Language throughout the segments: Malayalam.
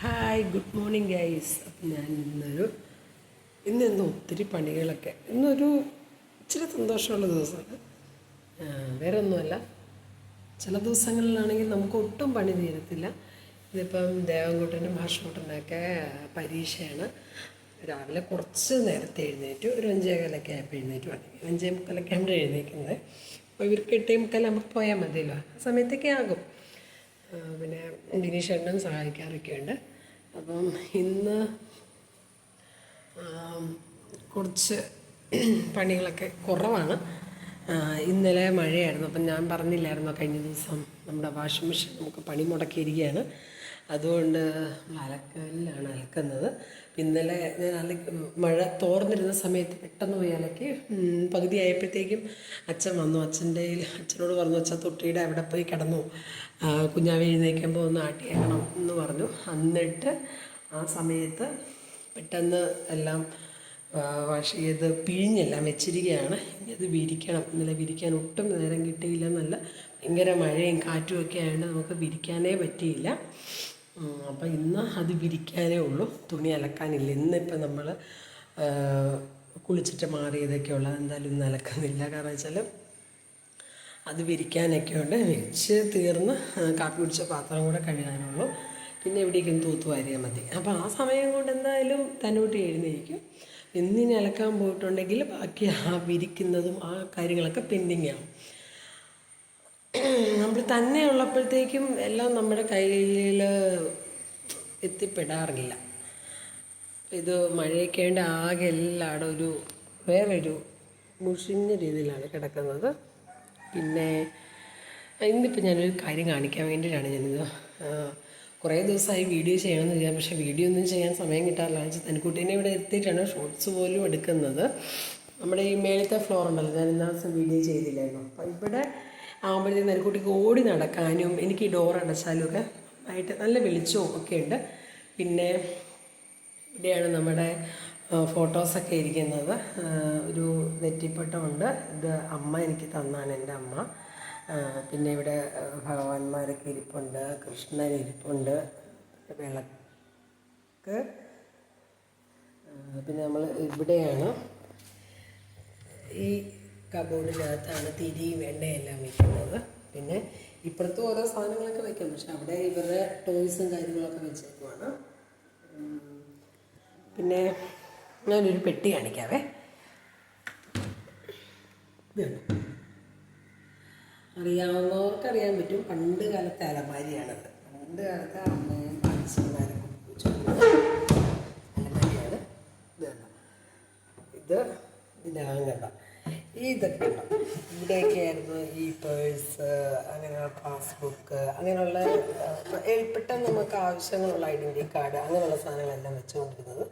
ഹായ് ഗുഡ് മോർണിംഗ് ഗൈസ് അപ്പം ഞാൻ ഇന്നൊരു ഇന്ന് ഇന്ന് ഒത്തിരി പണികളൊക്കെ. ഇന്നൊരു ഇച്ചിരി സന്തോഷമുള്ള ദിവസമാണ്. വേറെ ഒന്നുമല്ല ചില ദിവസങ്ങളിലാണെങ്കിൽ നമുക്ക് ഒട്ടും പണി തീരത്തില്ല. ഇതിപ്പം ദേവൻകുട്ടനും ഭാഷകുട്ടനൊക്കെ പരീക്ഷയാണ്. രാവിലെ കുറച്ച് നേരത്തെ എഴുന്നേറ്റു. ഒരു അഞ്ചേകാലൊക്കെ ആയപ്പോൾ എഴുന്നേറ്റു. വന്നു അഞ്ചേ മുക്കാലൊക്കെ ആകുമ്പോൾ എഴുന്നേക്കുന്നത്. അപ്പോൾ ഇവർക്ക് എട്ടേ മുക്കാലാകുമ്പോൾ പോയാൽ മതിയല്ലോ. ആ സമയത്തൊക്കെ ആകും. പിന്നെ ബിനീഷേട്ടനും സഹായിക്കാറൊക്കെ ഉണ്ട് അപ്പം ഇന്ന് കുറച്ച് പണികളൊക്കെ കുറവാണ്. ഇന്നലെ മഴയായിരുന്നു. അപ്പം ഞാൻ പറഞ്ഞില്ലായിരുന്നോ കഴിഞ്ഞ ദിവസം നമ്മുടെ വാഷിംഗ് മെഷീൻ നമുക്ക് പണി മുടക്കിയിരിക്കുകയാണ്. അതുകൊണ്ട് അലക്കലിലാണ് അലക്കുന്നത്. ഇന്നലെ ഞാൻ അലക്ക് മഴ തോർന്നിരുന്ന സമയത്ത് പെട്ടെന്ന് പോയി അലക്കി പകുതി ആയപ്പോഴത്തേക്കും അച്ഛൻ വന്നു. അച്ഛന്റെ അച്ഛനോട് പറഞ്ഞു അച്ഛൻ തൊട്ടിയുടെ അവിടെ പോയി കിടന്നു. കുഞ്ഞാവി എഴുന്നേൽക്കുമ്പോൾ ഒന്ന് ആട്ടിയേക്കണം എന്ന് പറഞ്ഞു. എന്നിട്ട് ആ സമയത്ത് പെട്ടെന്ന് എല്ലാം വാഷ് ചെയ്ത് പിഴിഞ്ഞെല്ലാം വെച്ചിരിക്കുകയാണ്. ഇനി അത് വിരിക്കണം. ഇന്നലെ വിരിക്കാൻ ഒട്ടും നേരം കിട്ടിയില്ല എന്നല്ല ഭയങ്കര മഴയും കാറ്റും ഒക്കെ ആയതുകൊണ്ട് നമുക്ക് വിരിക്കാനേ പറ്റിയില്ല. അപ്പം ഇന്ന് അത് വിരിക്കാനേ ഉള്ളൂ. തുണി അലക്കാനില്ല. ഇന്നിപ്പം നമ്മൾ കുളിച്ചിട്ട് മാറിയതൊക്കെ ഉള്ളത് എന്തായാലും ഇന്ന് അലക്കുന്നില്ല. കാരണം വെച്ചാൽ അത് വിരിക്കാനൊക്കെ ഉണ്ട്. വിരിച്ച് തീർന്ന് കാപ്പി കുടിച്ച പാത്രം കൂടെ കഴുകാനുള്ളൂ. പിന്നെ എവിടേക്കും തൂത്ത് വാരിയാൽ മതി. അപ്പോൾ ആ സമയം കൊണ്ട് എന്തായാലും തന്നോട്ട് എഴുന്നേക്കും എന്നിനി അലക്കാൻ പോയിട്ടുണ്ടെങ്കിൽ ബാക്കി ആ വിരിക്കുന്നതും ആ കാര്യങ്ങളൊക്കെ പെൻഡിങ് ആവും നമ്മൾ തന്നെ ഉള്ളപ്പോഴത്തേക്കും എല്ലാം നമ്മുടെ കയ്യിൽ എത്തിപ്പെടാറില്ല. ഇത് മഴയൊക്കെ ആകെ എല്ലായിടും ഒരു വേറൊരു മുഷിഞ്ഞ രീതിയിലാണ് കിടക്കുന്നത്. പിന്നെ ഇന്നിപ്പോൾ ഞാനൊരു കാര്യം കാണിക്കാൻ വേണ്ടിയിട്ടാണ് ഞാനിത് കുറേ ദിവസമായി വീഡിയോ ചെയ്യണമെന്ന് വിചാരിച്ചു പക്ഷേ വീഡിയോ ഒന്നും ചെയ്യാൻ സമയം കിട്ടാറില്ല. വെച്ചാൽ തനിക്കുട്ടീനെ ഇവിടെ എത്തിയിട്ടാണ് ഷോർട്സ് പോലും എടുക്കുന്നത്. നമ്മുടെ ഈ മേളത്തെ ഫ്ലോർ ഉണ്ടല്ലോ. ഞാൻ ഇന്നാ ദിവസം വീഡിയോ ചെയ്തില്ലായിരുന്നു. അപ്പോൾ ഇവിടെ ആകുമ്പോഴത്തേക്കും തനിക്കുട്ടിക്ക് ഓടി നടക്കാനും എനിക്ക് ഈ ഡോർ അടച്ചാലും ഒക്കെ ആയിട്ട് നല്ല വെളിച്ചവും ഒക്കെ ഉണ്ട്. പിന്നെ ഇവിടെയാണ് നമ്മുടെ ഫോട്ടോസൊക്കെ ഇരിക്കുന്നത്. ഒരു നെറ്റിപ്പട്ടമുണ്ട്. ഇത് അമ്മ എനിക്ക് തന്നാണ് എന്റെ അമ്മ. പിന്നെ ഇവിടെ ഭഗവാന്മാരൊക്കെ ഇരിപ്പുണ്ട് കൃഷ്ണൻ ഇരിപ്പുണ്ട് വിളക്ക്. പിന്നെ നമ്മൾ ഇവിടെയാണ്. ഈ കബോർഡിനകത്താണ് തിരിയും എണ്ണയെല്ലാം വയ്ക്കുന്നത് പിന്നെ ഇപ്പുറത്തും ഓരോ സാധനങ്ങളൊക്കെ വെക്കും. പക്ഷെ അവിടെ ഇവരുടെ ടോയ്സും കാര്യങ്ങളൊക്കെ വെച്ചേക്കുവാണ്. പിന്നെ ഞാനൊരു പെട്ടി കാണിക്കാവേ. അറിയാവുന്നവർക്കറിയാൻ? പറ്റും. പണ്ട് കാലത്തെ അലമാരിയാണത്. പണ്ട് കാലത്തെ അമ്മയും അലമാരിയാണ്. ഇത് കണ്ടോ? ഇത് ഇതിനകം കണ്ടോ? ഇതൊക്കെ ഉണ്ടോ ഇവിടെയൊക്കെ ആയിരുന്നു ഈ പേഴ്സ് അങ്ങനെയുള്ള പാസ്ബുക്ക് അങ്ങനെയുള്ള പെട്ടെന്ന് നമുക്ക് ആവശ്യങ്ങളുള്ള ഐഡന്റി കാർഡ് അങ്ങനെയുള്ള സാധനങ്ങളെല്ലാം വെച്ചുകൊണ്ടിരുന്നത്.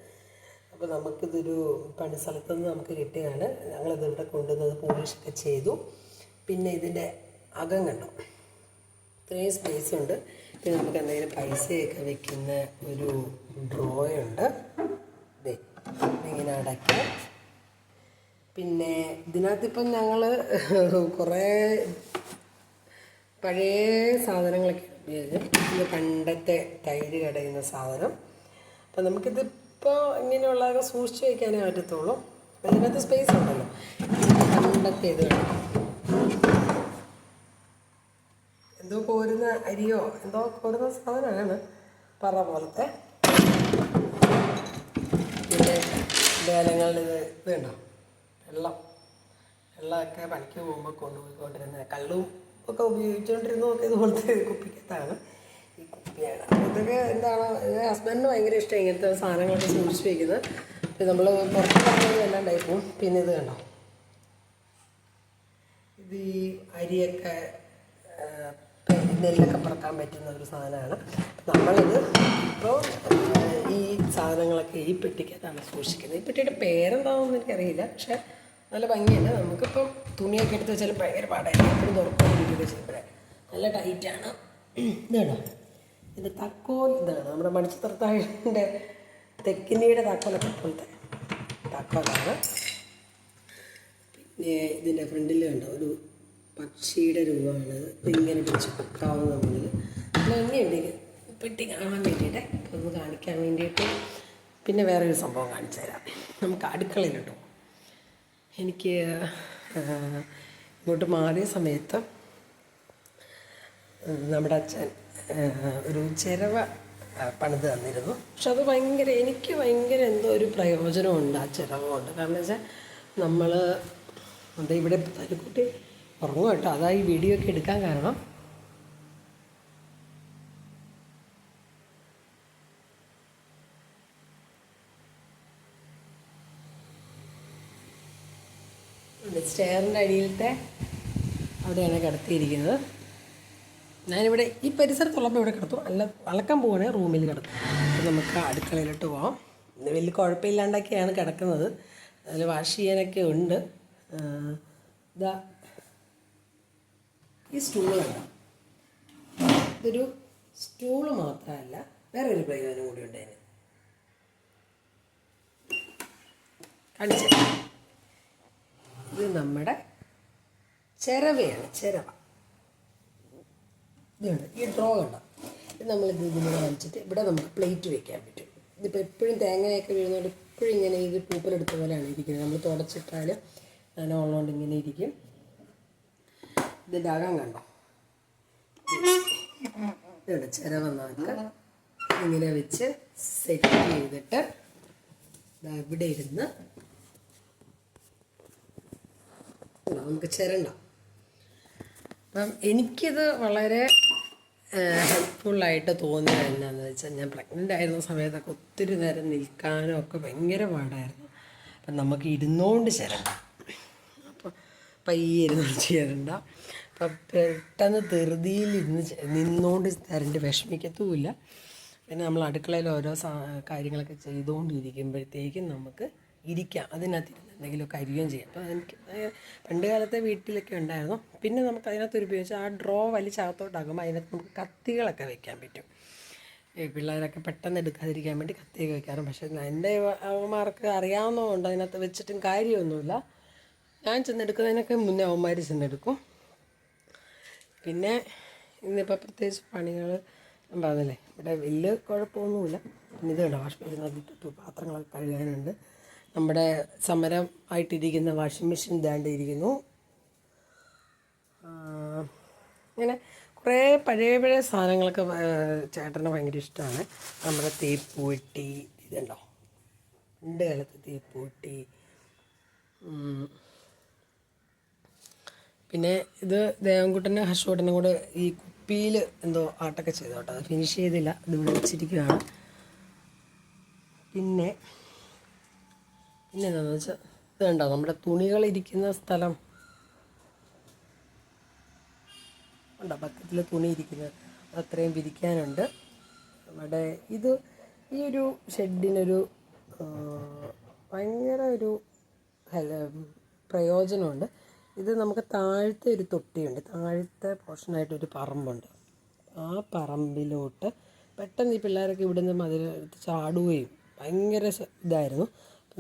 അപ്പോൾ നമുക്കിതൊരു പണി സ്ഥലത്തു നിന്ന് നമുക്ക് കിട്ടിയതാണ് ഞങ്ങളിത് ഇവിടെ കൊണ്ടുവന്നത് പോളിഷൊക്കെ ചെയ്തു. പിന്നെ ഇതിന്റെ അകം കണ്ടു? ഇത്രയും സ്പേസ് ഉണ്ട്. പിന്നെ നമുക്ക് എന്തെങ്കിലും പൈസയൊക്കെ വെക്കുന്ന ഒരു ഡ്രോയുണ്ട് ഇങ്ങനെ അടയ്ക്ക. പിന്നെ ഇതിനകത്തിപ്പം ഞങ്ങൾ കുറേ പഴയ സാധനങ്ങളൊക്കെ ഉപയോഗിക്കും. പണ്ടത്തെ തൈര് കടയുന്ന സാധനം. അപ്പം നമുക്കിതിപ്പോൾ ഇങ്ങനെയുള്ളതൊക്കെ സൂക്ഷിച്ച് വയ്ക്കാനേ പറ്റത്തുള്ളൂ. അതിനകത്ത് സ്പേസ് ഉണ്ടല്ലോ. പണ്ടത്തെ ഇത് എന്തോ കോരുന്ന അരിയോ എന്തോ കോരുന്ന സാധനമാണ് പറ പോലത്തെ. പിന്നെ ലേലങ്ങളിൽ ഇത് ഇത് കണ്ടോ വെള്ളം. വെള്ളമൊക്കെ പണിക്ക് പോകുമ്പോൾ കൊണ്ടുപോയിക്കൊണ്ടിരുന്ന കള്ളും ഒക്കെ ഉപയോഗിച്ചുകൊണ്ടിരുന്നതൊക്കെ ഇതുപോലത്തെ കുപ്പിക്കത്താണ് ഇതൊക്കെ എന്താണ് ഹസ്ബൻഡിന് ഭയങ്കര ഇഷ്ടം ഇങ്ങനത്തെ സാധനങ്ങളൊക്കെ സൂക്ഷിച്ച് വയ്ക്കുന്നത് പിന്നെ നമ്മൾ പുറത്ത് പോകുന്നത് എല്ലാം ഉണ്ടായിപ്പോവും പിന്നെ ഇത് കണ്ടോ? ഇത് ഈ അരിയൊക്കെ നെല്ലൊക്കെ പറക്കാൻ പറ്റുന്ന ഒരു സാധനമാണ്. നമ്മളിത് ഇപ്പോൾ ഈ സാധനങ്ങളൊക്കെ ഈ പെട്ടിക്കകത്താണ് സൂക്ഷിക്കുന്നത്. ഈ പെട്ടിയുടെ പേരെന്താണെന്ന് എനിക്കറിയില്ല. പക്ഷേ നല്ല ഭംഗിയുണ്ട്. നമുക്കിപ്പം തുണിയൊക്കെ എടുത്ത് വെച്ചാൽ ഭയങ്കര പാടായിരിക്കും. എപ്പോഴും തുറക്കൊണ്ടിരിക്കുകയൊക്കെ ചെയ്യുമ്പോഴേ നല്ല ടൈറ്റാണ്. ഇതാണോ ഇത് തക്കോൽ ഇതാണ് നമ്മുടെ മണിച്ചിത്രത്താഴിന്റെ തെക്കിനിയുടെ തക്കോലൊക്കെ പോലത്തെ തക്കോലാണ്. പിന്നെ ഇതിന്റെ ഫ്രണ്ടിൽ കണ്ടോ ഒരു പക്ഷിയുടെ രൂപമാണ്. ഇങ്ങനെ പിടിച്ച് പൊക്കാവുന്ന മുന്നിൽ ഭംഗിയുണ്ട് പെട്ടി കാണാൻ വേണ്ടിയിട്ട് ഒന്ന് കാണിക്കാൻ വേണ്ടിയിട്ട് പിന്നെ വേറൊരു സംഭവം കാണിച്ചു തരാം. നമുക്ക് അടുക്കളയിലിട്ടോ എനിക്ക് ഇങ്ങോട്ട് മാറിയ സമയത്ത് നമ്മുടെ അച്ഛൻ ഒരു ചിരവ പണിത് തന്നിരുന്നു. പക്ഷെ അത് ഭയങ്കര എനിക്ക് ഭയങ്കര എന്തോ ഒരു പ്രയോജനമുണ്ട് ആ ചിരവ കൊണ്ട്. കാരണം വെച്ചാൽ നമ്മൾ അത് ഇവിടെ തലക്കുട്ടി ഉറങ്ങും കേട്ടോ. അതാ ഈ വീഡിയോ ഒക്കെ എടുക്കാൻ കാരണം. സ്റ്റെയറിന്റെ അടിയിലത്തെ അവിടെയാണ് കിടത്തിയിരിക്കുന്നത്. ഞാനിവിടെ ഈ പരിസരത്തുള്ളപ്പോൾ ഇവിടെ കിടത്തു. അല്ല അളക്കാൻ പോകണേ റൂമിൽ കിടത്തും. അപ്പോൾ നമുക്ക് അടുക്കളയിലോട്ട് പോവാം. വലിയ കുഴപ്പമില്ലാണ്ടൊക്കെയാണ് കിടക്കുന്നത്. അതിൽ വാഷ് ചെയ്യാനൊക്കെ ഉണ്ട്. ഇതാ ഈ സ്റ്റൂൾ ഇതൊരു സ്റ്റൂൾ മാത്രമല്ല വേറൊരു പ്രയോജനം കൂടി ഉണ്ട് അതിന്. കാണിച്ചേ. ഇത് നമ്മുടെ ചിരവയാണ് ചിരവ. ഇതുണ്ട്. ഈ ഡ്രോ കണ്ടോ. ഇത് നമ്മൾ നമ്മളിത് ഇതിലൂടെ വലിച്ചിട്ട് ഇവിടെ നമുക്ക് പ്ലേറ്റ് വെക്കാൻ പറ്റും. ഇതിപ്പോൾ എപ്പോഴും തേങ്ങയൊക്കെ വീഴുന്നതുകൊണ്ട് എപ്പോഴും ഇങ്ങനെ ഇത് പൂപ്പലെടുത്ത പോലെയാണ് ഇരിക്കുന്നത്. നമ്മൾ തുടച്ചിട്ടാൽ അങ്ങനെ ഉള്ളതുകൊണ്ട് ഇങ്ങനെ ഇരിക്കും. ഇതിന്റെ അകം കണ്ടോ? ഇതുണ്ട്. നമുക്ക് ഇങ്ങനെ വെച്ച് സെറ്റ് ചെയ്തിട്ട് ഇവിടെ ഇരുന്ന് നമുക്ക് ചിരണ്ട അപ്പം എനിക്കിത് വളരെ ഹെൽപ്ഫുള്ളായിട്ട് തോന്നിയത് എന്നാന്ന് വെച്ചാൽ ഞാൻ പ്രഗ്നന്റ് ആയിരുന്ന സമയത്തൊക്കെ ഒത്തിരി നേരം നിൽക്കാനും ഒക്കെ ഭയങ്കര പാടായിരുന്നു. അപ്പം നമുക്ക് ഇരുന്നുകൊണ്ട് ചേരണ്ട അപ്പോൾ പയ്യെ ഇരുന്നു ചേരണ്ട അപ്പം പെട്ടെന്ന് ധൃതിയിൽ ഇരുന്ന് നിന്നുകൊണ്ട് തരണ്ട് വിഷമിക്കത്തുമില്ല. പിന്നെ നമ്മൾ അടുക്കളയിൽ ഓരോ കാര്യങ്ങളൊക്കെ ചെയ്തുകൊണ്ടിരിക്കുമ്പോഴത്തേക്കും നമുക്ക് ഇരിക്കാം. അതിനകത്ത് ഇരുന്ന് എന്തെങ്കിലുമൊക്കെ അരിയുകയും ചെയ്യാം. അപ്പോൾ എനിക്ക് പണ്ട് കാലത്തെ വീട്ടിലൊക്കെ ഉണ്ടായിരുന്നു. പിന്നെ നമുക്ക് അതിനകത്ത് ഉപയോഗിച്ച് ആ ഡ്രോ വലിച്ചകത്തോട്ടാകുമ്പോൾ അതിനകത്ത് നമുക്ക് കത്തികളൊക്കെ വെക്കാൻ പറ്റും. പിള്ളേരൊക്കെ പെട്ടെന്ന് എടുക്കാതിരിക്കാൻ വേണ്ടി കത്തിയൊക്കെ വെക്കാറും പക്ഷേ എന്റെ അവന്മാർക്ക് അറിയാവുന്നതുകൊണ്ട് അതിനകത്ത് വെച്ചിട്ടും കാര്യമൊന്നുമില്ല. ഞാൻ ചെന്നെടുക്കുന്നതിനൊക്കെ മുന്നേ അവന്മാർ ചെന്നെടുക്കും. പിന്നെ ഇന്നിപ്പോൾ പ്രത്യേകിച്ച് പണികൾ പറഞ്ഞില്ലേ ഇവിടെ വലിയ കുഴപ്പമൊന്നുമില്ല. പിന്നെ ഇത് കണ്ടോ വാഷ് ബേസിനകത്ത് പാത്രങ്ങളൊക്കെ കഴുകാനുണ്ട്. നമ്മുടെ സമരം ആയിട്ടിരിക്കുന്ന വാഷിംഗ് മെഷീൻ ഇതാണ്ടിരിക്കുന്നു ഇങ്ങനെ കുറേ പഴയ പഴയ സാധനങ്ങളൊക്കെ ചേട്ടന് ഭയങ്കര ഇഷ്ടമാണ്. നമ്മുടെ തേപ്പുവെട്ടി ഇതുണ്ടോ? പണ്ട് കാലത്ത് തേപ്പുവെട്ടി പിന്നെ ഇത് ദേവൻകുട്ടനും ഹർഷോട്ടനും കൂടെ ഈ കുപ്പിയിൽ എന്തോ ആട്ടൊക്കെ ചെയ്തോട്ടോ. അത് ഫിനിഷ് ചെയ്തില്ല. ഇത് വിളിച്ചിരിക്കുകയാണ് പിന്നെ പിന്നെ എന്താണെന്ന് വെച്ചാൽ ഇത് നമ്മുടെ തുണികൾ ഇരിക്കുന്ന സ്ഥലം. ഉണ്ടോ ബക്കറ്റിൽ തുണി ഇരിക്കുന്നത്. അത് അത്രയും വിരിക്കാനുണ്ട്. നമ്മുടെ ഇത് ഈ ഒരു ഷെഡിനൊരു ഭയങ്കര ഒരു പ്രയോജനമുണ്ട്. ഇത് നമുക്ക് താഴത്തെ ഒരു തൊട്ടിയുണ്ട്. താഴത്തെ പോർഷനായിട്ടൊരു പറമ്പുണ്ട്. ആ പറമ്പിലോട്ട് പെട്ടെന്ന് ഈ പിള്ളേരൊക്കെ ഇവിടുന്ന് മതിൽ ചാടുകയും ഭയങ്കര ഇതായിരുന്നു.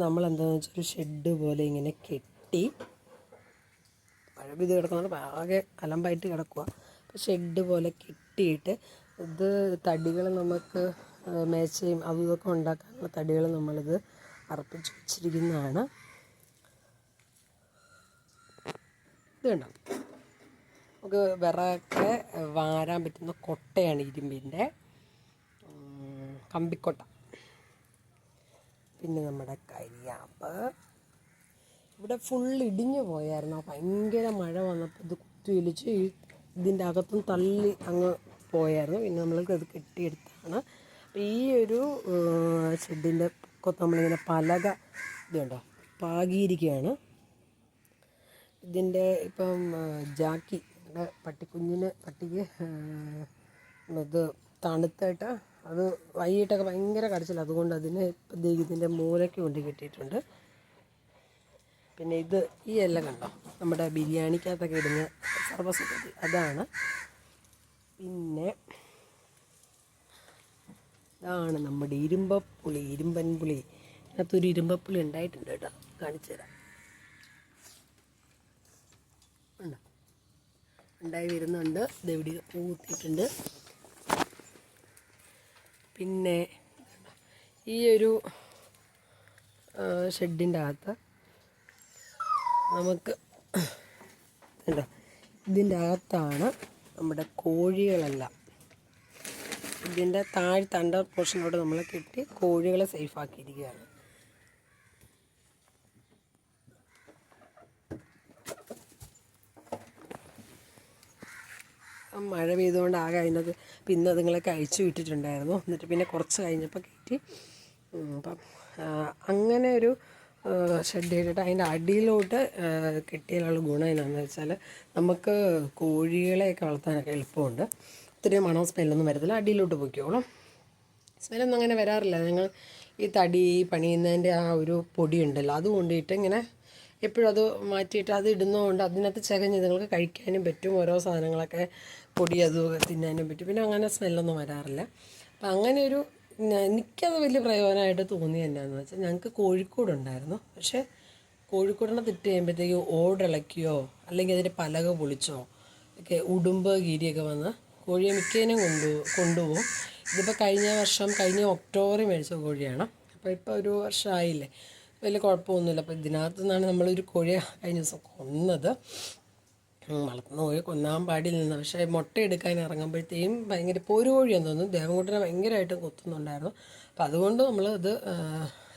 നമ്മൾ എന്താണെന്ന് വെച്ചാൽ ഒരു ഷെഡ് പോലെ ഇങ്ങനെ കെട്ടി മഴ പെയ്ത് കിടക്കുന്നത് ആകെ അലമ്പായിട്ട് കിടക്കുക അപ്പോൾ ഷെഡ് പോലെ കെട്ടിയിട്ട് ഇത് തടികൾ നമുക്ക് മേച്ചയും അതും ഇതൊക്കെ ഉണ്ടാക്കാനുള്ള തടികൾ നമ്മളിത് അർപ്പിച്ച് വെച്ചിരിക്കുന്നതാണ്. ഇത് കണ്ടോ? നമുക്ക് വിറകൊക്കെ വാരാൻ പറ്റുന്ന കൊട്ടയാണ് ഇരുമ്പിന്റെ കമ്പിക്കൊട്ട. പിന്നെ നമ്മുടെ കരിയാപ്പ്. ഇവിടെ ഫുൾ ഇടിഞ്ഞു പോയായിരുന്നു. ഭയങ്കര മഴ വന്നപ്പോൾ ഇത് കുത്തിയൊലിച്ച് ഇതിന്റെ അകത്തും തള്ളി അങ്ങ് പോയായിരുന്നു. പിന്നെ നമ്മൾ അത് കെട്ടിയെടുത്താണ്. അപ്പോൾ ഈ ഒരു ഷെഡിന്റെ പൊക്കത്ത് നമ്മളിങ്ങനെ പലക ഇതുണ്ടോ പാകിയിരിക്കുകയാണ്. ഇതിന്റെ ഇപ്പം ജാക്കി പട്ടിക്കുഞ്ഞിന് പട്ടിക്ക് ഇത് തണുത്തായിട്ട് അത് വൈകിട്ടൊക്കെ ഭയങ്കര കടച്ചില്ല അതുകൊണ്ട് അതിന് ഇതിന്റെ മൂലയ്ക്ക് കൊണ്ട് കിട്ടിയിട്ടുണ്ട്. പിന്നെ ഇത് ഈ എല്ലാം കണ്ടോ? നമ്മുടെ ബിരിയാണിക്കകത്തൊക്കെ ഇടുന്ന സർവസുഗതി. അതാണ്. പിന്നെ ഇതാണ് നമ്മുടെ ഇരുമ്പപ്പുളി ഇരുമ്പൻ പുളി അതിനകത്തൊരു ഇരുമ്പപ്പുളി ഉണ്ടായിട്ടുണ്ട് കേട്ടോ. കാണിച്ചു തരാം. ഉണ്ടോ ഉണ്ടായി വരുന്നുണ്ട്. ഇതെവിടെ പൂത്തിയിട്ടുണ്ട്. പിന്നെ ഈ ഒരു ഷെഡിന്റെ അകത്ത് നമുക്ക് കണ്ടോ? ഇതിന്റെ അകത്താണ് നമ്മുടെ കോഴികളെല്ലാം. ഇതിന്റെ താഴത്തെ അണ്ടർ പോർഷനോട് നമ്മൾ കെട്ടി കോഴികളെ സേഫാക്കിയിരിക്കുകയാണ് മഴ പെയ്തുകൊണ്ട് ആകെ അതിനകത്ത് പിന്നെ അതുങ്ങളൊക്കെ അഴിച്ചു വിട്ടിട്ടുണ്ടായിരുന്നു. എന്നിട്ട് പിന്നെ കുറച്ച് കഴിഞ്ഞപ്പോൾ കയറ്റി. അപ്പം അങ്ങനെ ഒരു ഷെഡ് ചെയ്തിട്ട് അതിന്റെ അടിയിലോട്ട് കിട്ടിയാലുള്ള ഗുണം എന്നാന്ന് വെച്ചാൽ നമുക്ക് കോഴികളെയൊക്കെ വളർത്താനൊക്കെ എളുപ്പമുണ്ട്. ഒത്തിരി മണോ സ്മെല്ലൊന്നും വരത്തില്ല. അടിയിലോട്ട് പൊയ്ക്കോളും. സ്മെല്ലൊന്നും അങ്ങനെ വരാറില്ല. ഞങ്ങൾ ഈ തടി പണിയുന്നതിന്റെ ആ ഒരു പൊടി ഉണ്ടല്ലോ അത് കൊണ്ടിട്ട് ഇങ്ങനെ എപ്പോഴും അത് മാറ്റിയിട്ട് അത് ഇടുന്നതുകൊണ്ട് അതിനകത്ത് ചകഞ്ഞ് നിങ്ങൾക്ക് കഴിക്കാനും പറ്റും. ഓരോ സാധനങ്ങളൊക്കെ പൊടി അതുമൊക്കെ തിന്നാനും പറ്റും. പിന്നെ അങ്ങനെ സ്മെല്ലൊന്നും വരാറില്ല. അപ്പം അങ്ങനെ ഒരു എനിക്കത് വലിയ പ്രയോജനമായിട്ട് തോന്നി എന്നാന്ന് വെച്ചാൽ ഞങ്ങൾക്ക് കോഴിക്കോടുണ്ടായിരുന്നു പക്ഷേ കോഴിക്കോടിനെ തിട്ട് ചെയ്യുമ്പോഴത്തേക്ക് ഓടിളക്കിയോ അല്ലെങ്കിൽ അതിന്റെ പലക പൊളിച്ചോ ഒക്കെ ഉടുമ്പ് ഗീരിയൊക്കെ വന്ന് കോഴിയെ മിക്കേനും കൊണ്ടു കൊണ്ടുപോകും. ഇതിപ്പോൾ കഴിഞ്ഞ വർഷം കഴിഞ്ഞ ഒക്ടോബറിൽ മേടിച്ച കോഴിയാണ്. അപ്പോൾ ഇപ്പോൾ ഒരു വർഷമായില്ലേ വലിയ കുഴപ്പമൊന്നുമില്ല. അപ്പോൾ ഇതിനകത്ത് നിന്നാണ് നമ്മളൊരു കോഴിയെ കഴിഞ്ഞ ദിവസം കൊന്നത്. വളർത്തുന്ന കോഴി കൊന്നാൻ പാടില്ല. പക്ഷേ മുട്ട എടുക്കാൻ ഇറങ്ങുമ്പോഴത്തേക്കും ഭയങ്കര പൊരു കോഴിയാന്ന് തോന്നുന്നു. ദേവൻകുട്ടനെ ഭയങ്കരമായിട്ട് കൊത്തുന്നുണ്ടായിരുന്നു. അപ്പം അതുകൊണ്ട് നമ്മൾ അത്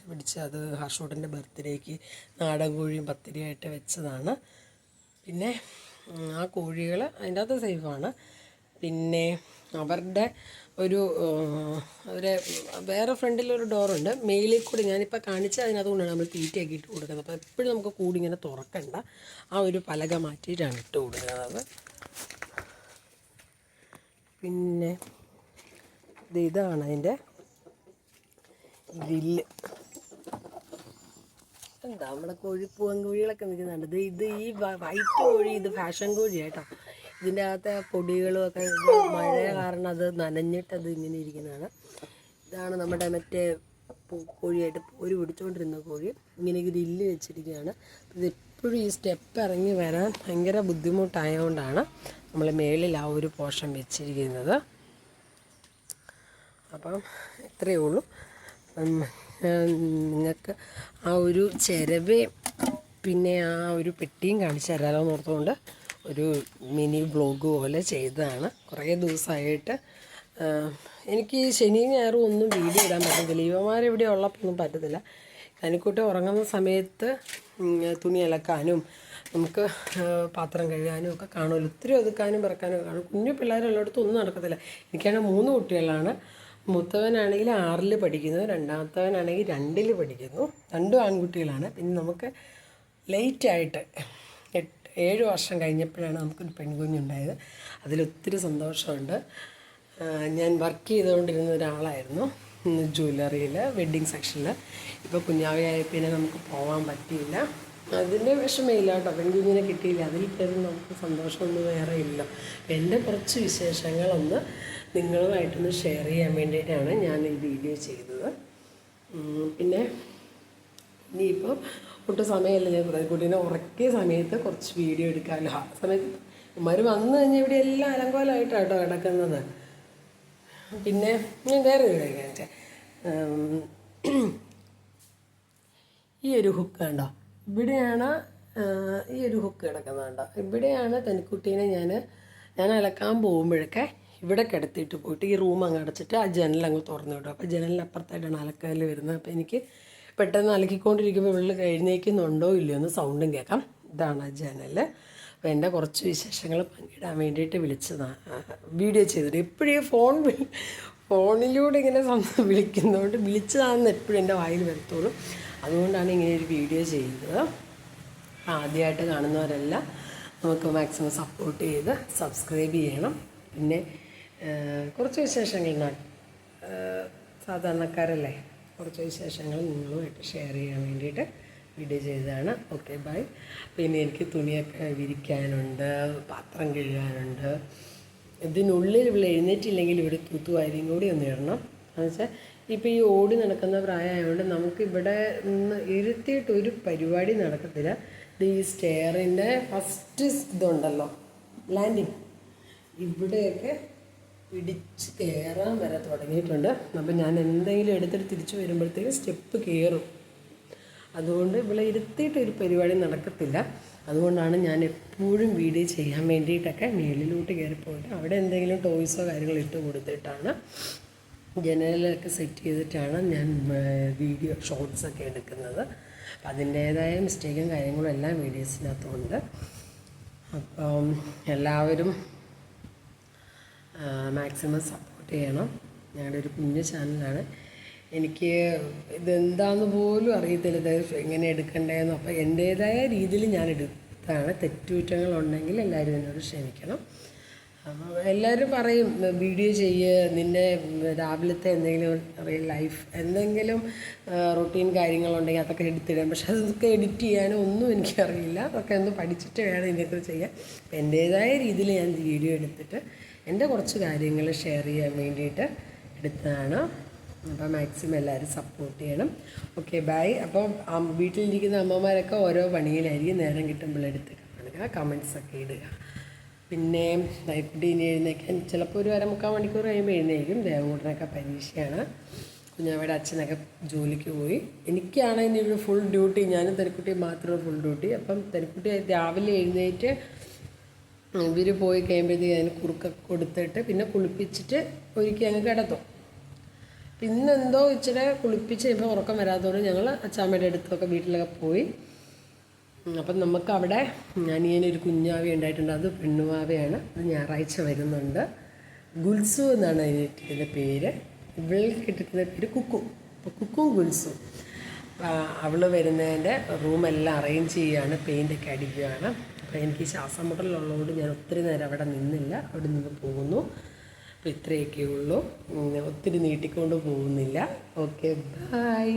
പിടിച്ച് അത് ഹർഷോട്ടന്റെ ബർത്ത്ഡേക്ക് നാടൻ കോഴിയും പത്തിരിയായിട്ട് വെച്ചതാണ്. പിന്നെ ആ കോഴികൾ അതിന്റെ അകത്ത് സേഫാണ്. പിന്നെ അവരുടെ ഒരു അവരെ വേറെ ഫ്രണ്ടിൽ ഒരു ഡോറുണ്ട് മെയിലിൽ കൂടി ഞാനിപ്പോൾ കാണിച്ച അതിനകത്തുകൊണ്ടാണ് നമ്മൾ തീറ്റയൊക്കെ ഇട്ട് കൊടുക്കുന്നത്. അപ്പോൾ എപ്പോഴും നമുക്ക് കൂടി ഇങ്ങനെ തുറക്കണ്ട. ആ ഒരു പലക മാറ്റിയിട്ടാണ് ഇട്ട് കൊടുക്കുന്നത്. പിന്നെ ഇത് ഇതാണ് അതിന്റെ ഗ്രില്ല്. എന്താ നമ്മുടെ കോഴി പൂവൻ കോഴികളൊക്കെ നിൽക്കുന്നുണ്ട്. ഇത് ഇത് ഈ വൈറ്റ് കോഴി ഇത് ഫാഷൻ കോഴി കേട്ടോ. ഇതിന്റെ അകത്തെ പൊടികളും ഒക്കെ മഴ കാരണം അത് നനഞ്ഞിട്ട് അത് ഇങ്ങനെ ഇരിക്കുന്നതാണ്. ഇതാണ് നമ്മുടെ മറ്റേ കോഴിയായിട്ട് ഒരു പിടിച്ചുകൊണ്ടിരുന്ന കോഴി. ഇങ്ങനെ ഇല്ല് വെച്ചിരിക്കുകയാണ്. ഇത് എപ്പോഴും ഈ സ്റ്റെപ്പ് ഇറങ്ങി വരാൻ ഭയങ്കര ബുദ്ധിമുട്ടായതുകൊണ്ടാണ് നമ്മൾ മേളിൽ ആ ഒരു പോർഷൻ വെച്ചിരിക്കുന്നത്. അപ്പം ഇത്രയേ ഉള്ളൂ. നിങ്ങൾക്ക് ആ ഒരു ചിരവേ പിന്നെ ആ ഒരു പെട്ടിയും കാണിച്ചു തരാമല്ലോ എന്ന് ഓർത്തുകൊണ്ട് ഒരു മിനി വ്ലോഗ് പോലെ ചെയ്തതാണ്. കുറേ ദിവസമായിട്ട് എനിക്ക് ഈ ശനിയും ഞായറും ഒന്നും വീഡിയോ ഇടാൻ പറ്റത്തില്ല. ഇവമാരെവിടെ ഉള്ളപ്പോൾ ഒന്നും പറ്റത്തില്ല. കനിക്കുട്ടി ഉറങ്ങുന്ന സമയത്ത് തുണി അലക്കാനും നമുക്ക് പാത്രം കഴുകാനും ഒക്കെ കാണുമല്ലോ. ഒത്തിരി ഒതുക്കാനും പിറക്കാനും കാണും. കുഞ്ഞു പിള്ളേരുള്ളിടത്ത് ഒന്നും നടക്കത്തില്ല. എനിക്കാണെങ്കിൽ മൂന്ന് കുട്ടികളാണ്. മൂത്തവനാണെങ്കിൽ ആറിൽ പഠിക്കുന്നു രണ്ടാമത്തവനാണെങ്കിൽ രണ്ടിൽ പഠിക്കുന്നു. രണ്ടും ആൺകുട്ടികളാണ്. പിന്നെ നമുക്ക് ലേറ്റായിട്ട് ഏഴ് വർഷം കഴിഞ്ഞപ്പോഴാണ് നമുക്കൊരു പെൺകുഞ്ഞുണ്ടായത്. അതിലൊത്തിരി സന്തോഷമുണ്ട്. ഞാൻ വർക്ക് ചെയ്തുകൊണ്ടിരുന്ന ഒരാളായിരുന്നു. ജ്വല്ലറിയിൽ വെഡ്ഡിങ് സെക്ഷനിൽ ഇപ്പോൾ കുഞ്ഞാവയായ പിന്നെ നമുക്ക് പോകാൻ പറ്റിയില്ല. അതിന്റെ വിഷമയില്ല കേട്ടോ പെൺകുഞ്ഞിനെ കിട്ടിയില്ല. അതിൽ പേരും നമുക്ക് സന്തോഷമൊന്നും വേറെ ഇല്ല. എന്റെ കുറച്ച് വിശേഷങ്ങളൊന്ന് നിങ്ങളുമായിട്ടൊന്ന് ഷെയർ ചെയ്യാൻ വേണ്ടിയിട്ടാണ് ഞാൻ ഈ വീഡിയോ ചെയ്തത്. പിന്നെ ഇനിയിപ്പോൾ ഒട്ടും സമയമില്ല ഞാൻ കുട്ടീനെ ഉറക്കിയ സമയത്ത് കുറച്ച് വീഡിയോ എടുക്കാമല്ലോ ആ സമയത്ത് ഉമ്മാർ വന്നു കഴിഞ്ഞാൽ ഇവിടെ എല്ലാം അലങ്കോലമായിട്ടാണ് കേട്ടോ കിടക്കുന്നത് പിന്നെ ഞാൻ വേറെ ഒരു കാര്യം ഈ ഒരു ഹുക്ക് കണ്ടോ? ഇവിടെയാണ് ഈ ഒരു ഹുക്ക് കിടക്കുന്നത് കണ്ടോ? ഇവിടെയാണ് തനിക്കുട്ടീനെ ഞാൻ ഞാൻ അലക്കാൻ പോകുമ്പോഴൊക്കെ ഇവിടെ കിടത്തിയിട്ട് പോയിട്ട് ഈ റൂം അങ്ങ് അടച്ചിട്ട് ആ ജനൽ അങ്ങ് തുറന്നു വിടും. അപ്പോൾ ജനലിനപ്പുറത്തായിട്ടാണ് അലക്കാൽ വരുന്നത്. അപ്പോൾ എനിക്ക് പെട്ടെന്ന് അലക്കിക്കൊണ്ടിരിക്കുമ്പോൾ വെള്ളം എഴുന്നേക്കുന്നുണ്ടോ ഇല്ലയോ എന്ന് സൗണ്ടും കേൾക്കാം. ഇതാണ് ആ ജനൽ അപ്പോൾ എന്റെ കുറച്ച് വിശേഷങ്ങൾ പങ്കിടാൻ വേണ്ടിയിട്ട് വിളിച്ചതാണ് വീഡിയോ ചെയ്തിട്ട് എപ്പോഴും ഫോൺ ഫോണിലൂടെ ഇങ്ങനെ വിളിക്കുന്നതുകൊണ്ട് വിളിച്ചതാണെന്ന് എപ്പോഴും എന്റെ വായിൽ വരത്തുള്ളൂ അതുകൊണ്ടാണ് ഇങ്ങനെ ഒരു വീഡിയോ ചെയ്യുന്നത് ആദ്യമായിട്ട് കാണുന്നവരെല്ലാം നമുക്ക് മാക്സിമം സപ്പോർട്ട് ചെയ്ത് സബ്സ്ക്രൈബ് ചെയ്യണം. പിന്നെ കുറച്ച് വിശേഷങ്ങൾ സാധാരണക്കാരല്ലേ? കുറച്ച് വിശേഷങ്ങൾ നിങ്ങളുമായിട്ട് ഷെയർ ചെയ്യാൻ വേണ്ടിയിട്ട് വീഡിയോ ചെയ്തതാണ്. ഓക്കെ ബൈ പിന്നെ എനിക്ക് തുണിയൊക്കെ വിരിക്കാനുണ്ട് പാത്രം കഴുകാനുണ്ട്. ഇതിനുള്ളിൽ ഇവിടെ എഴുന്നേറ്റില്ലെങ്കിൽ ഇവിടെ തൂത്തുവാരിയും കൂടി ഒന്ന് ഇടണം. എന്ന് വെച്ചാൽ ഇപ്പോൾ ഈ ഓടി നടക്കുന്ന പ്രായമായതുകൊണ്ട് നമുക്കിവിടെ ഇരുത്തിയിട്ട് ഒരു പരിപാടി നടക്കത്തില്ല. ഇത് ഈ സ്റ്റെയറിന്റെ ഫസ്റ്റ് ഇതുണ്ടല്ലോ ലാൻഡിങ് ഇവിടെയൊക്കെ പിടിച്ച് കയറാൻ വരെ തുടങ്ങിയിട്ടുണ്ട്. അപ്പം ഞാൻ എന്തെങ്കിലും എടുത്തിട്ട് തിരിച്ചു വരുമ്പോഴത്തേക്കും സ്റ്റെപ്പ് കയറും. അതുകൊണ്ട് ഇവിടെ ഇരുത്തിയിട്ട് ഒരു പരിപാടി നടക്കത്തില്ല. അതുകൊണ്ടാണ് ഞാൻ എപ്പോഴും വീഡിയോ ചെയ്യാൻ വേണ്ടിയിട്ടൊക്കെ മേളിലോട്ട് കയറിപ്പോയിട്ട് അവിടെ എന്തെങ്കിലും ടോയ്സോ കാര്യങ്ങളോ ഇട്ട് കൊടുത്തിട്ടാണ് ജനലൊക്കെ സെറ്റ് ചെയ്തിട്ടാണ് ഞാൻ വീഡിയോ ഷോർട്സൊക്കെ എടുക്കുന്നത്. അപ്പം അതിന്റേതായ മിസ്റ്റേക്കും കാര്യങ്ങളും എല്ലാം വീഡിയോസിനകത്തുണ്ട്. അപ്പം എല്ലാവരും മാക്സിമം സപ്പോർട്ട് ചെയ്യണം. ഞങ്ങളുടെ ഒരു കുഞ്ഞു ചാനലാണ്. എനിക്ക് ഇതെന്താന്ന് പോലും അറിയത്തില്ല. ഇത് എങ്ങനെ എടുക്കണ്ടേന്നോ. അപ്പോൾ എന്റേതായ രീതിയിൽ ഞാൻ എടുത്താണ്. തെറ്റുകുറ്റങ്ങളുണ്ടെങ്കിൽ എല്ലാവരും എന്നോട് ക്ഷമിക്കണം. എല്ലാവരും പറയും വീഡിയോ ചെയ്യ്. നിന്നെ രാവിലത്തെ എന്തെങ്കിലും റിയൽ ലൈഫ് എന്തെങ്കിലും റൊട്ടീൻ കാര്യങ്ങളുണ്ടെങ്കിൽ അതൊക്കെ എടുത്തിടാം പക്ഷെ അതൊക്കെ എഡിറ്റ് ചെയ്യാനോ ഒന്നും എനിക്കറിയില്ല. അതൊക്കെ ഒന്ന് പഠിച്ചിട്ട് വേണം ഇതിനൊക്കെ ചെയ്യാൻ. അപ്പം എന്റേതായ രീതിയിൽ ഞാൻ വീഡിയോ എടുത്തിട്ട് എന്റെ കുറച്ച് കാര്യങ്ങൾ ഷെയർ ചെയ്യാൻ വേണ്ടിയിട്ട് എടുത്തതാണ്. അപ്പോൾ മാക്സിമം എല്ലാവരും സപ്പോർട്ട് ചെയ്യണം. ഓക്കെ ബൈ അപ്പോൾ വീട്ടിലിരിക്കുന്ന അമ്മമാരൊക്കെ ഓരോ പണിയിലായിരിക്കും നേരം കിട്ടുമ്പോൾ എടുത്ത് കാണുക കമൻസ് ഒക്കെ ഇടുക. പിന്നെ നൈക്കുട്ടി ഇനി എഴുന്നേക്കാൻ ചിലപ്പോൾ ഒരു അരമുക്കാൽ മണിക്കൂർ കഴിയുമ്പോൾ എഴുന്നേക്കും ദേവകൂട്ടനൊക്കെ പരീക്ഷയാണ്. കുഞ്ഞാവയുടെ അച്ഛനൊക്കെ ജോലിക്ക് പോയി. എനിക്കാണെങ്കിൽ ഇനി ഒരു ഫുൾ ഡ്യൂട്ടി ഞാനും തനിക്കുട്ടി മാത്രമേ ഫുൾ ഡ്യൂട്ടി അപ്പം തനിക്കുട്ടി രാവിലെ എഴുന്നേറ്റ് ഇവർ പോയി കഴിയുമ്പോഴത്തേക്ക് അതിന് കുറുക്കൊക്കെ കൊടുത്തിട്ട് പിന്നെ കുളിപ്പിച്ചിട്ട് ഒരുക്കി അങ്ങ് കിടത്തും. പിന്നെന്തോ ഇച്ചിരി കുളിപ്പിച്ച് കഴിയുമ്പോൾ ഉറക്കം വരാത്തതുകൊണ്ട് ഞങ്ങൾ അച്ചാമ്മയുടെ അടുത്തൊക്കെ വീട്ടിലൊക്കെ പോയി. അപ്പം നമുക്ക് അവിടെ അനിയനൊരു കുഞ്ഞാവി ഉണ്ടായിട്ടുണ്ട്. അത് പെണ്ണുവാവയാണ്. അത് ഞായറാഴ്ച വരുന്നുണ്ട്. ഗുൽസു എന്നാണ് അതിന് പേര്. ഇവൾക്ക് കിട്ടിയിട്ടുള്ള പേര് കുക്കു. അപ്പോൾ കുക്കും ഗുൽസും. അവൾ വരുന്നതിന്റെ റൂമെല്ലാം അറേഞ്ച് ചെയ്യുകയാണ് പെയിന്റൊക്കെ അടിക്കുകയാണ് അപ്പോൾ എനിക്ക് ശ്വാസം മുട്ടലുള്ളതുകൊണ്ട് ഞാൻ ഒത്തിരി നേരം അവിടെ നിന്നില്ല. അവിടെ നിന്ന് പോകുന്നു. അപ്പോൾ ഇത്രയൊക്കെ ഉള്ളൂ. ഒത്തിരി നീട്ടിക്കൊണ്ട് പോകുന്നില്ല. Okay bye